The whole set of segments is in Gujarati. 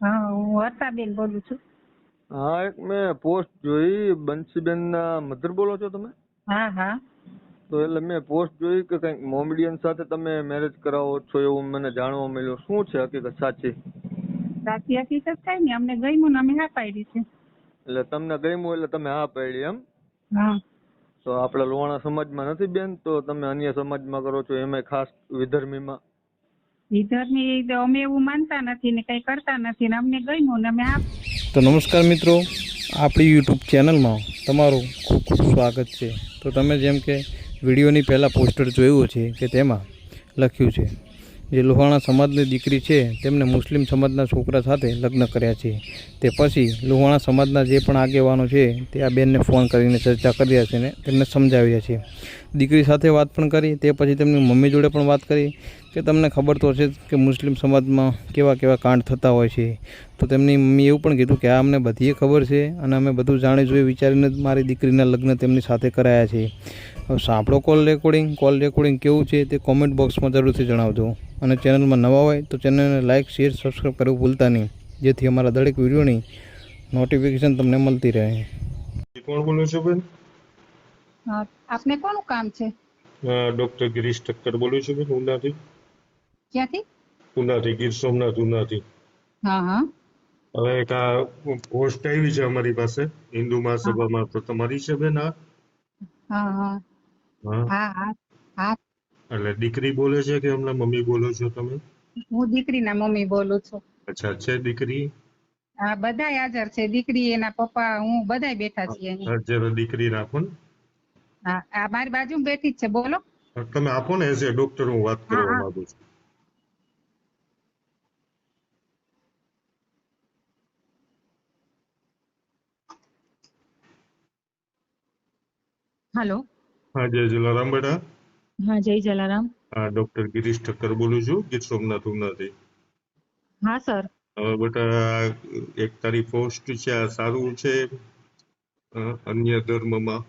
હા હું હર્ષાબેન બોલું છું. હા એક મેં પોસ્ટ જોઈ. બંસીબેનના મધર બોલો છો તમે? હા હા. તો એટલે મેં પોસ્ટ જોઈ કે કંઈક મોમેડિયન સાથે તમે મેરેજ કરાવો છો એવું મને જાણવા મળ્યું. શું છે હકીકત? સાચી? સાચી હકીકત કઈ નહીં અમને ગમ્યું ને અમે હા પાડી છે. એટલે તમને ગમ્યું એટલે તમે હા પાડી એમ? હા. તો આપણે સમાજ સમાજમાં નથી બેન તો તમે અન્ય સમાજમાં કરો છો એમાંય ખાસ વિધર્મીમાં. વિધરની તો અમે એવું માનતા નથી ને કંઈ કરતા નથી ને અમને ગમ્યું ને અમે આપ તો નમસ્કાર મિત્રો, આપણી યુટ્યુબ ચેનલમાં તમારું ખૂબ ખૂબ સ્વાગત છે. તો તમે જેમ કે વિડીયોની પહેલાં પોસ્ટર જોયું છે કે તેમાં લખ્યું છે જે લોહાણા સમાજની દીકરી છે તેમણે મુસ્લિમ સમાજના છોકરા સાથે લગ્ન કર્યા છે. તે પછી લોહાણા સમાજના જે પણ આગેવાનો છે, તે આ બેનને ફોન કરીને ચર્ચા કરી રહ્યા છે ને તેમને સમજાવી રહ્યા છે. દીકરી સાથે વાત પણ કરી, તે પછી તેમની મમ્મી જોડે પણ વાત કરી કે તમને ખબર તો છે કે મુસ્લિમ સમાજમાં કેવા કેવા કાંડ થતા હોય છે. તો તેમની મમ્મી એવું પણ કીધું કે આ અમને બધીએ ખબર છે અને અમે બધું જાણી જોઈ વિચારીને મારી દીકરીના લગ્ન તેમની સાથે કરાયા છે. સાંભળો કોલ રેકોર્ડિંગ કોલ રેકોર્ડિંગ કેવું છે તે કોમેન્ટ બોક્સમાં જરૂરથી જણાવજો. અને ચેનલમાં નવા હોય તો ચેનલને લાઇક શેર સબસ્ક્રાઈબ કરવું ભૂલતા નહીં. જેથી અમારા દરેક વિડીયોની નોટિફિકેશન તમને મળતી રહે. કોણ બોલો છો બેન? આપને કોનું કામ છે? ડોક્ટર ગિરીશ ઠક્કર બોલું છું બેન ઉનાથી. ક્યાંથી? ઉનાથી ગીર સોમનાથ ઉનાથી. હા હા. હવે એક આ પોસ્ટ આવી છે અમારી પાસે. હિન્દુ મહાસભામાં. તો તમારી છે બેન આ? હા હા. એટલે દીકરી બોલે છે કે હમણાં મમ્મી બોલો છો તમે? હું દીકરીના મમ્મી બોલું છું. અચ્છા છે દીકરી? હા બધા હાજર છે. દીકરી એના પપ્પા હું બધા બેઠા છીએ. જરા દીકરી રાખો ને. હા આ મારી બાજુ બેઠી જ છે. બોલો. તમે આપો ને એઝ ડોક્ટર હું વાત કરવા માંગુ છું. હાલો. હા જય જલારામ બેટા. હા જય જલારામ. હા ડોક્ટર ગિરીશ ઠક્કર બોલું છું ગીર સોમનાથ ઉમનાથી હા સર. હવે બેટા એક તારી પોસ્ટ છે આ સારું છે અન્ય ધર્મમાં?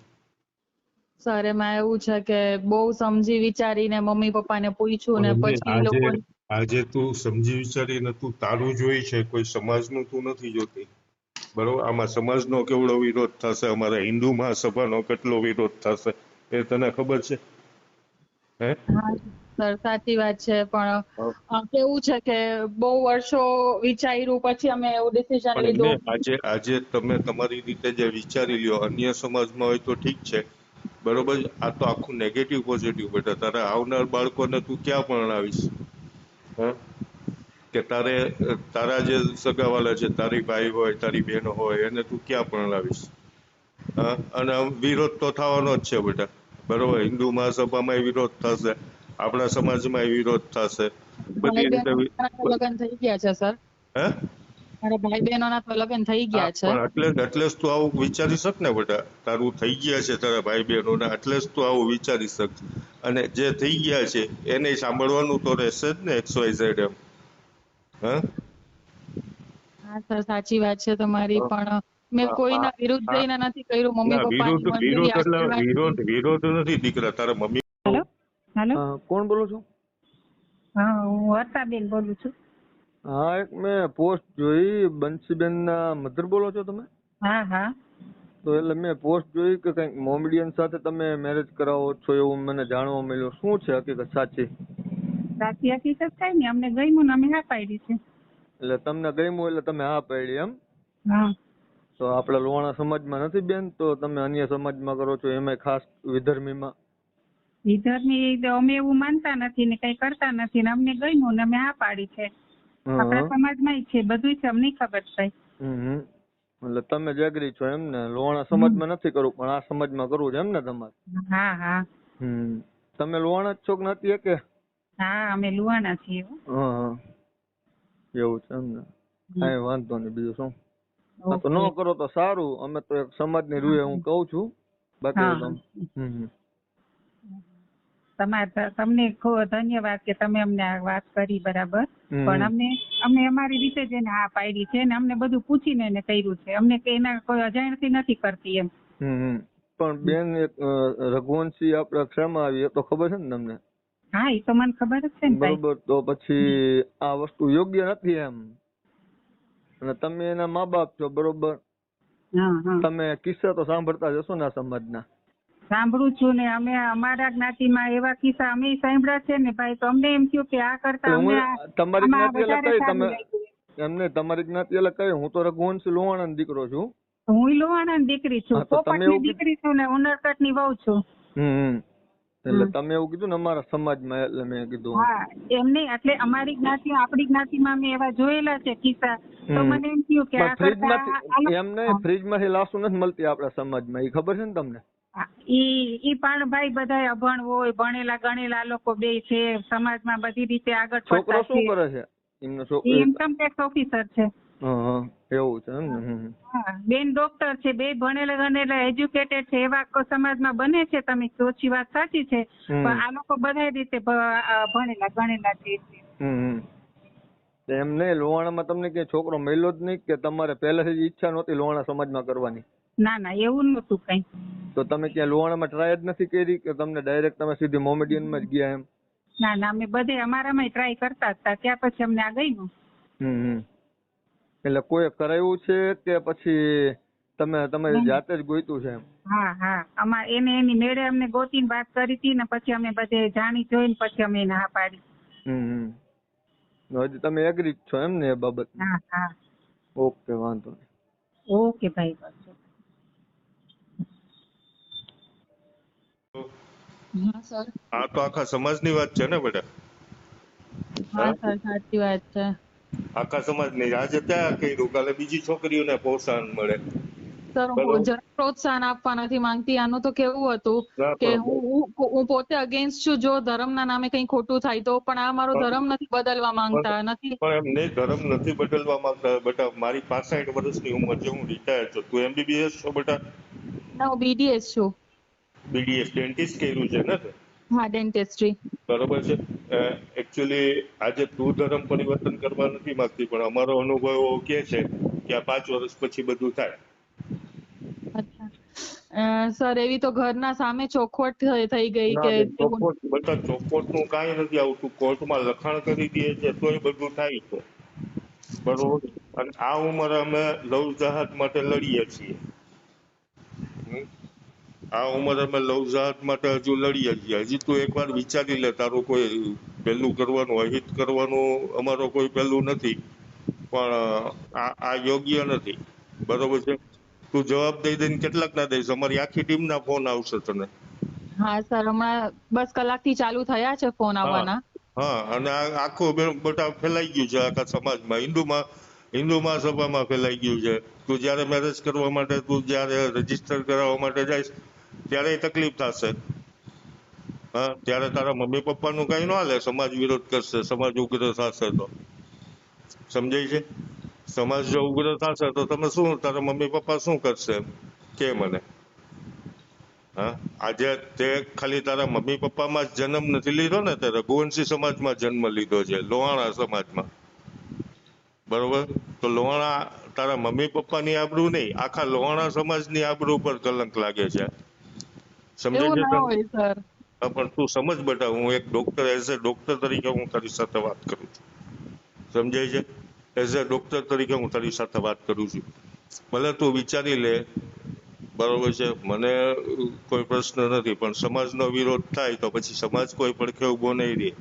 સર એમાં એવું છે કે બહુ સમજી વિચારીને મમ્મી પપ્પાને પૂછ્યું ને પછી આજે લોકો આજે તું સમજી વિચારીને તું તારું જોઈ છે કોઈ સમાજનું તું નથી જોતી. બરોબર? આમાં સમાજનો કેવડો વિરોધ થશે? અમારા હિન્દુ મહાસભાનો કેટલો વિરોધ થશે? એ તને ખબર છે? હે? સર સાચી વાત છે પણ કેવું છે કે બહુ વર્ષો વિચાર્યું પછી અમે એવું ડિસિઝન લીધું. આજે આજે તમે તમારી રીતે જે વિચારી લ્યો અન્ય સમાજમાં હોય તો ઠીક છે. બરોબર આ તો આખું નેગેટિવ પોઝિટિવ બેટા. તારા આવનાર બાળકોને તું ક્યાં ભણાવીશ હા? કે તારે તારા જે સગાવાલા છે તારી ભાઈ હોય તારી બહેન હોય એને તું ક્યાં ભણાવીશ હા? અને વિરોધ તો થવાનો જ છે બેટા. બરોબર હિન્દુ મહાસભામાં વિરોધ થશે આપણા સમાજમાં વિરોધ થશે. બધી રીતે લગ્ન થઈ ગયા છે સર. હે? મારા ભાઈ બહેનોના તો લગ્ન થઈ ગયા છે. એટલે એટલે જ તું આવું વિચારી શક ને બેટા તારું થઈ ગયા છે તારા ભાઈ બહેનોને એટલે જ તું આવું વિચારી શક. અને જે થઈ ગયા છે એને સાંભળવાનું તો રહેશે જ ને એક્સ વાય ઝેડ એમ. હા? હા સર સાચી વાત છે તમારી પણ મેં કોઈના વિરુદ્ધ જઈને નથી કર્યું મમ્મી પપ્પા વિરોધ એટલે વિરોધ વિરોધ નથી દીકરા તારા મમ્મી હેલો? હેલો? કોણ બોલો છો? હા હું હર્ષાબેન બોલું છું. હા એક મેં પોસ્ટ જોઈ બંસીબેનના મધર બોલો છો તમે? હા હા. તો એટલે મેં પોસ્ટ જોઈ કે કંઈક મોમેડિયન સાથે તમે મેરેજ કરાવો છો એવું મને જાણવા મળ્યું. શું છે હકીકત? સાચી? સાચી હકીકત કઈ નહીં અમને ગમ્યું ને અમે હા પાડી છે. એટલે તમને ગમ્યું એટલે તમે હા પાડી એમ? હા. તો આપણે લોહાણા સમાજમાં નથી બેન? તો તમે અન્ય સમાજમાં કરો છો એમાં ખાસ વિધર્મીમાં? વિધર્મી અમે એવું માનતા નથી ને કઈ કરતા નથી ને અમને ગમ્યું ને અમે આ પાડી છે. આપણા. સમાજમાં છે બધું છે અમને ખબર છે. એટલે તમે જાગરી છો એમ ને? લોહાણા સમાજમાં નથી કરવું પણ આ સમાજમાં કરવું છે એમ ને તમારે? હા હા. હમ. તમે લોહાણા જ છો કે નથી કે હા અમે લુવાણા છીએ હા. એવું છે એમ ને? કઈ વાંધો નહીં બીજું શું? તો ન કરો તો સારું. અમે તો એક સમાજની રૂએ હું કહું છું. બાકી. તમારે તમને ખૂબ ધન્યવાદ કે તમે અમને આ વાત કરી બરાબર. પણ અમને અમે અમારી રીતે જ એને હા પાડી છે ને અમને બધું પૂછીને એને કર્યું છે. અમને કે એના કોઈ અજાણથી નથી કરતી એમ. પણ બેન એક રઘુવંશી આપણે ક્ષમા આવી. તો ખબર છે ને તમને? હા એ તો મને ખબર જ છે ને બરોબર. તો પછી આ વસ્તુ યોગ્ય નથી એમ. અને તમે એના મા બાપ છો બરોબર? તમે કિસ્સા તો સાંભળતા જશો ના ને સમાજના. સાંભળું છું ને અમે અમારા જ્ઞાતિમાં એવા કિસ્સા અમે સાંભળ્યા છે ને ભાઈ તો અમને એમ થયું કે આ કરતા અમે તમારી જ્ઞાતિ અલગ કઈ? તમે એમને તમારી જ્ઞાતિ અલગ કઈ? હું તો રઘુવંશ લોહાણાનો દીકરો છું. હું લોહાણાની દીકરી છું પોપટની દીકરી છું ને ઉનરકટની વહુ છું. હમ. એટલે તમે એવું કીધું ને અમારા સમાજમાં એટલે મેં કીધું. હા એમ નહીં એટલે અમારી જ્ઞાતિ આપણી જ્ઞાતિમાં મેં એવા જોયેલા છે કિસ્સા. તો મને એમ થયું કે આ ફ્રીજમાંથી એમ નહીં ફ્રીજમાંથી લાસુ નથી મળતી આપણા સમાજમાં એ ખબર છે ને તમને? ઈ ઈ પણ ભાઈ બધા અભણ હોય ભણેલા ગણેલા લોકો બે છે સમાજમાં બધી રીતે આગળ છોકરો શું કરે છે? એમનો છોકરો ઇન્કમ ટેક્સ ઓફિસર છે. એવું છે એમ ને? બેન ડોક્ટર છે બે ભણેલા ગણેલા એજ્યુકેટેડ છે એવા સમાજમાં બને છે તમે ઓછી વાત સાચી છે પણ આ લોકો બધા રીતે ભણેલા ગણેલા છે. એમ નહીં લોહાણામાં તમને કે છોકરો મળ્યો જ નહીં કે તમારે પહેલેથી જ ઈચ્છા નહોતી લોહાણા સમાજમાં કરવાની? ના ના એવું નહોતું કઈ. તો તમે ક્યાં લોહાણામાં ટ્રાય જ નથી કરી કે તમને ડાયરેક્ટ તમે સીધી મોમેડિયનમાં જ ગયા એમ? ના ના અમે બધે અમારામાં ટ્રાય કરતા હતા ત્યાં પછી અમને આ ગયું હમ હમ. એટલે કોઈ કરાયું છે કે પછી તમે તમે જાતે જ ગોત્યું છે એમ? હા હા. અમાર એને એની મેળે અમને ગોતીને વાત કરી હતી ને પછી અમે બધે જાણી જોઈને પછી અમે એને હા પાડી. હમ હમ. હજી તમે એગ્રી છો એમ ને એ બાબત? હા હા. ઓકે વાંધો નહીં. ઓકે ભાઈ હા સર. આ તો આખા સમાજની વાત છે ને બેટા હા સર સાચી વાત છે. આખા સમાજની આજે ત્યાં કર્યું કાલે બીજી છોકરીઓને પ્રોત્સાહન મળે? સર હું જરા પ્રોત્સાહન આપવા નથી માંગતી. આનું તો કેવું હતું કે હું હું- પોતે અગેન્સ્ટ છું. જો ધર્મના નામે કંઈ ખોટું થાય તો પણ આ મારો ધર્મ નથી બદલવા માંગતા નથી. પણ એમને ધર્મ નથી બદલવા માંગતા. બેટા મારી પાસઠ વર્ષની ઉંમર છે હું રિટાયર છું. તું એમબીબીએસ છો બેટા? ના હું બીડીએસ છું. બીડીએસ ડેન્ટિસ્ટ કર્યું છે ને? હા ડેન્ટિસ્ટ્રી બરોબર છે. એકચ્યુઅલી આજે તું ધર્મ પરિવર્તન કરવા નથી માંગતી પણ અમારો અનુભવ એવો કે છે કે આ પાંચ વર્ષ પછી બધું થાય. સર એવી તો ઘરના સામે ચોખવટ થઈ- ગઈ કે બેન, ચોખવટ બધા કઈ કાંઈ નથી આવતું. કોર્ટમાં લખાણ કરી દે છે તોય બધું થાય છે. બરોબર? અને આ ઉંમરે અમે લવ જહાજ માટે લડીએ છીએ? આ ઉંમરે અમે લવ જહાજ માટે હજુ લડીએ છીએ. હજી તું એકવાર વિચારી લે તારું કોઈ પહેલું કરવાનું અહિત કરવાનું અમારો કોઈ પહેલું નથી. પણ આ યોગ્ય નથી. બરોબર છે? તું જવાબ દઈ દઈને કેટલાક ના દઈશ? અમારી આખી ટીમના ફોન આવશે તને. હા સર હમણાં બસ કલાકથી ચાલુ થયા છે ફોન આવવાના. હા અને આખો બટા ફેલાઈ ગયું છે આખા સમાજમાં. હિન્દુમાં હિન્દુ મહાસભામાં ફેલાઈ ગયું છે. તું જ્યારે મેરેજ કરવા માટે તું જ્યારે રજિસ્ટર કરાવવા માટે જઈશ ત્યારે તકલીફ થશે. ત્યારે તારા મમ્મી પપ્પાનું કઈ ન હાલે, સમાજ વિરોધ કરશે, સમાજ ઉગ્ર થશે તો. સમજાય છે? સમાજ જો ઉગ્ર થશે તો તમે શું, તારા મમ્મી પપ્પા શું કરશે કે મને? આજે તે ખાલી તારા મમ્મી પપ્પામાં જ જન્મ નથી લીધો ને તે રઘુવંશી સમાજમાં જન્મ લીધો છે, લોહાણા સમાજમાં. બરોબર? તો લોહાણા તારા મમ્મી પપ્પાની આબરૂ નહીં, આખા લોહાણા સમાજની આબરૂ પર કલંક લાગે છે. સમજાય છે પણ તું સમજ બેટા હું એક ડોક્ટર એઝ અ ડોક્ટર તરીકે હું તારી સાથે વાત કરું છું. સમજાય છે? એઝ અ ડોક્ટર તરીકે હું તારી સાથે વાત કરું છું. ભલે તું વિચારી લે બરોબર છે મને કોઈ પ્રશ્ન નથી પણ સમાજનો વિરોધ થાય તો પછી સમાજ કોઈ પડખે ઊભો નહીં રહે.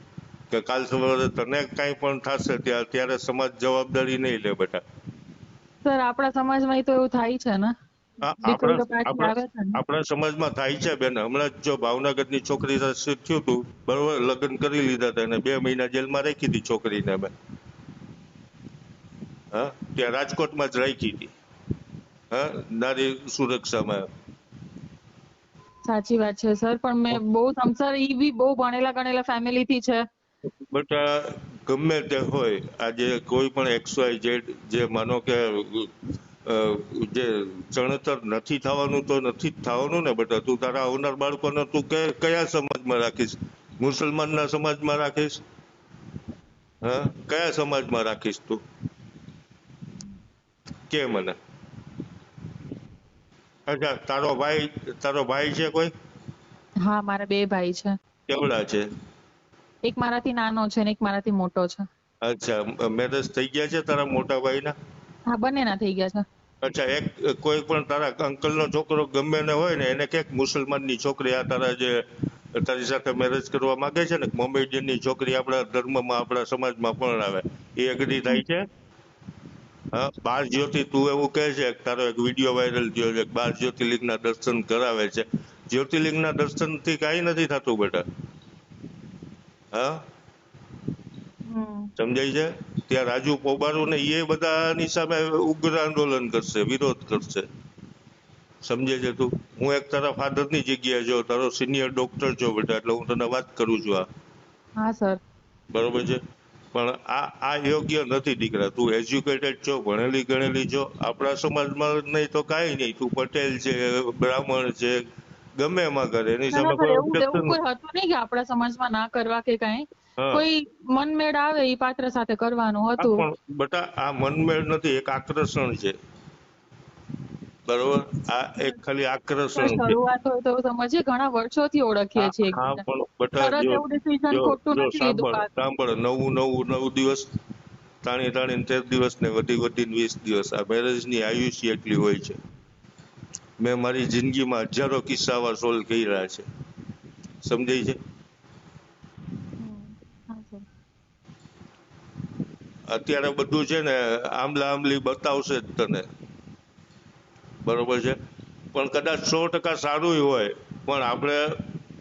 કે કાલ સવારે તને કાંઈ પણ થશે ત્યારે સમાજ જવાબદારી નહીં લે બેટા. સર આપણા સમાજમાં તો એવું થાય છે ને. આપણા સમાજમાં થાય છે બેન. હમણાં જો ભાવનગરની છોકરી સાથે થયું હતું બરોબર લગ્ન કરી લીધા હતા અને બે મહિના જેલમાં રાખી હતી છોકરીને અમે હા? ત્યાં રાજકોટમાં જ રાખી હતી હા? નારી સુરક્ષામાં. સાચી વાત છે સર. પણ મેં બહુ સંસાર ઈ બી બહુ ભણેલા ગણેલા ફેમિલી થી છે. બટ ગમે તે હોય આજે કોઈ પણ એક્સ વાય ઝેડ જે માનો કે જે ચણતર નથી થવાનું તો નથી જ થવાનું ને બેટા. તું તારા આવનાર બાળકોને તું કે- કયા સમાજમાં રાખીશ? મુસલમાનના સમાજમાં રાખીશ? હા? કયા સમાજમાં રાખીશ તું? કે મને? અચ્છા તારો ભાઈ તારો ભાઈ છે કોઈ? હા મારા બે ભાઈ છે. કેવડા છે? એક મારાથી નાનો છે ને એક મારાથી મોટો છે. અચ્છા મેરેજ થઈ ગયા છે તારા મોટા ભાઈના? હા બંનેના થઈ ગયા છે. અચ્છા એક કોઈ પણ તારા અંકલનો છોકરો ગમે ને હોય ને એને ક્યાંક મુસલમાનની છોકરી આ તારા જે તારી સાથે મેરેજ કરવા માંગે છે ને મોમેડિયનની છોકરી આપણા ધર્મમાં આપણા સમાજમાં પણ આવે. એ અઘરી થાય છે? હા બાર જ્યોતિ તું એવું કહે છે તારો એક વીડિયો વાયરલ થયો છે બાર જ્યોતિર્લિંગના દર્શન કરાવે છે. જ્યોતિર્લિંગના દર્શનથી કાંઈ નથી થતું બેટા. હા? સમજાય છે? ત્યાં રાજુ પોબારો ને એ બધાની સામે ઉગ્ર આંદોલન કરશે વિરોધ કરશે. સમજે છે તું? હું એક તારા father ની જગ્યાએ જો તારો સિનિયર ડોક્ટર છો બેટા એટલે હું તને વાત કરું છું આ. હા સર. બરોબર છે? પણ આ આ યોગ્ય નથી દીકરા. તું એજ્યુકેટેડ છો ભણેલી ગણેલી છો. આપણા સમાજમાં નહીં તો કાંઈ નહીં. તું પટેલ છે બ્રાહ્મણ છે ગમે એમાં કરે. એની સામે કોઈ કોઈ હતું નહીં કે આપણા સમાજમાં ના કરવા કે કાંઈ. કોઈ મનમેળ આવે એ પાત્ર સાથે કરવાનું હતું. પણ બટા આ મનમેળ નથી એક આકર્ષણ છે. બરોબર? આ એક ખાલી આકર્ષણ છે. શરૂઆત હોય તો સમજીએ ઘણા વર્ષોથી ઓળખીએ છીએ. હા પણ બટા જો સાંભળ. નવું નવું નવ દિવસ તાણી તાણીને તેર દિવસ ને વધી વધીને વીસ દિવસ. આ મેરેજની આયુષ્ય એટલી હોય છે. મેં મારી જિંદગીમાં હજારો કિસ્સાવા સોલ્વ કર્યા છે. સમજાય છે હમ. હા, સર. અત્યારે બધું છે ને આમલા આમલી બતાવશે જ તને. બરોબર છે? પણ કદાચ સો ટકા સારું હોય પણ આપણે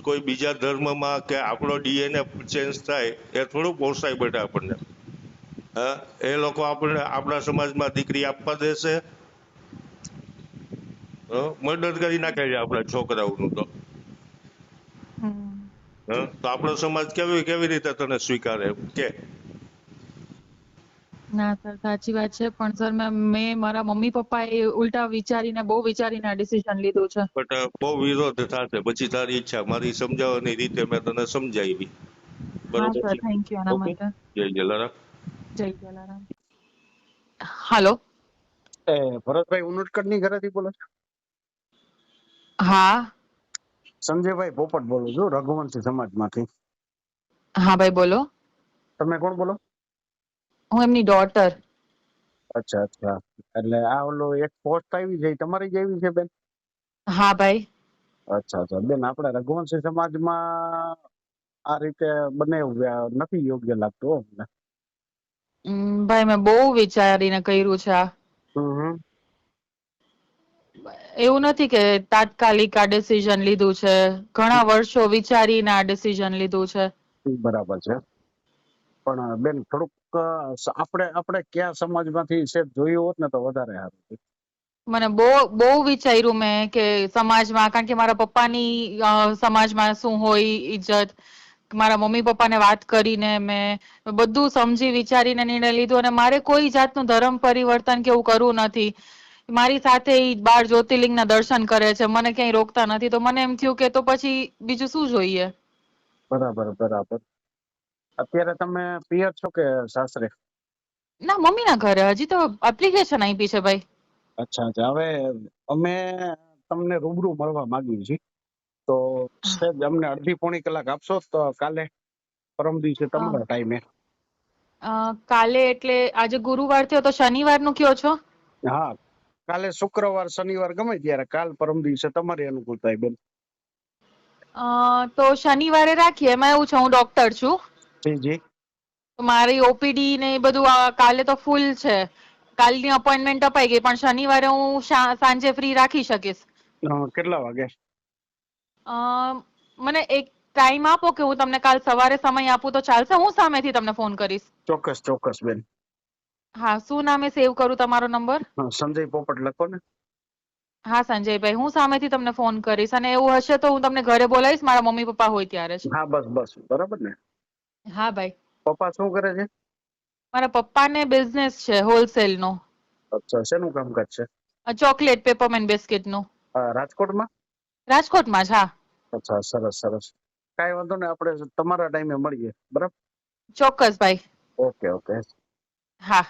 કોઈ બીજા ધર્મમાં કે આપણો ડીએનએ ચેન્જ થાય એ થોડું પોસાય બેટા આપણને. હા? એ લોકો આપણને આપણા સમાજમાં દીકરી આપવા દેશે. મર્ડર કરી નાખે છે આપણા છોકરાઓનું તો. હા? તો આપણો સમાજ કેવી કેવી રીતે તને સ્વીકારે? કે ના સર સાચી વાત છે. પણ સર મેં મેં મારા મમ્મી પપ્પા એ ઉલટા વિચારીને બહુ વિચારીને આ ડિસિઝન લીધું છે. બટ બહુ વિરોધ થશે. પછી તારી ઈચ્છા. મારી સમજાવવાની રીતે મેં તને સમજાવી. બરોબર સર. થેન્ક યુ આના માટે. જય જલારામ. જય જલારામ. હાલો એ ભરતભાઈ ઉનટકડની ઘરેથી બોલો છો? હા. સંજયભાઈ પોપટ બોલું છું રઘુવંશી સમાજમાંથી. હા ભાઈ બોલો. તમે કોણ બોલો? હું એમની ડોટર અચ્છા અચ્છા. એટલે આ ઓલો એક પોસ્ટ આવી છે તમારી જેવી છે બેન? હા ભાઈ. અચ્છા અચ્છા. બેન આપણા રઘુવંશી સમાજમાં આ રીતે બને નથી યોગ્ય લાગતું અમને. ભાઈ મેં બહુ વિચારીને કર્યું છે આ. એવું નથી કે તાત્કાલિક આ ડિસિઝન લીધું છે. ઘણા વર્ષો વિચારીને આ ડિસિઝન લીધું છે. બરાબર છે. પણ બેન થોડુંક આપણે આપણે કયા સમાજમાંથી છે જોયું હોત ને તો વધારે સારું મને બહુ બહુ વિચાર્યું મેં કે સમાજમાં કારણ કે મારા પપ્પાની સમાજમાં શું હોય ઇજ્જત મારા મમ્મી પપ્પાને વાત કરીને મેં બધું સમજી વિચારીને નિર્ણય લીધો અને મારે કોઈ જાતનું ધર્મ પરિવર્તન કે એવું કરવું નથી. મારી સાથે બાર બાર જ્યોતિર્લિંગના દર્શન કરે છે મને ક્યાંય રોકતા નથી તો મને એમ થયું કે તો પછી બીજું શું જોઈએ? બરાબર બરાબર. અત્યારે તમે પિયર છો કે સાસરે? ના મમ્મીના ઘરે. હજી તો એપ્લિકેશન આપી છે ભાઈ. અચ્છા અચ્છા. હવે અમે તમને રૂબરૂ મળવા માંગીએ છીએ. તો સાહેબ અમને અડધી પોણી કલાક આપશો તો કાલે? પરમ દિવસે તમારા ટાઈમે કાલે એટલે આજે ગુરુવાર થયો તો શનિવારનું કયો છો? હા. કાલે શુક્રવાર શનિવાર ગમે ત્યારે. કાલ પરમ દિવસે તમારી અનુકૂળતા બેન. તો શનિવારે રાખીએ. એમાં એવું છે હું ડોક્ટર છું. જી જી મારી ઓપીડી ને એ બધું કાલે તો ફૂલ છે. કાલની અપોઇન્ટમેન્ટ અપાઈ ગઈ પણ શનિવારે હું સાંજે ફ્રી રાખી શકીશ. કેટલા વાગે? મને એક ટાઈમ આપો કે હું તમને કાલ સવારે સમય આપું તો ચાલશે? હું સામેથી તમને ફોન કરીશ. ચોક્કસ ચોક્કસ બેન. હા શું નામે સેવ કરું તમારો નંબર? હા, સંજય પોપટ લખો ને. હા સંજયભાઈ હું સામેથી તમને ફોન કરીશ અને એવું હશે તો હું તમને ઘરે બોલાવીશ મારા મમ્મી પપ્પા હોય ત્યારે હા બસ બસ બરાબર ને? હા ભાઈ. પપ્પા શું કરે છે? મારા પપ્પાને બિઝનેસ છે હોલસેલ નો. અચ્છા શેનું કામકાજ છે? ચોકલેટ પેપરમેન્ટ બિસ્કિટનું. રાજકોટમાં? રાજકોટમાં જ હા. અચ્છા સરસ સરસ. કાંઈ વાંધો નહીં આપણે તમારા ટાઈમે મળીએ બરાબર? ચોક્કસ ભાઈ. Okay okay. હા.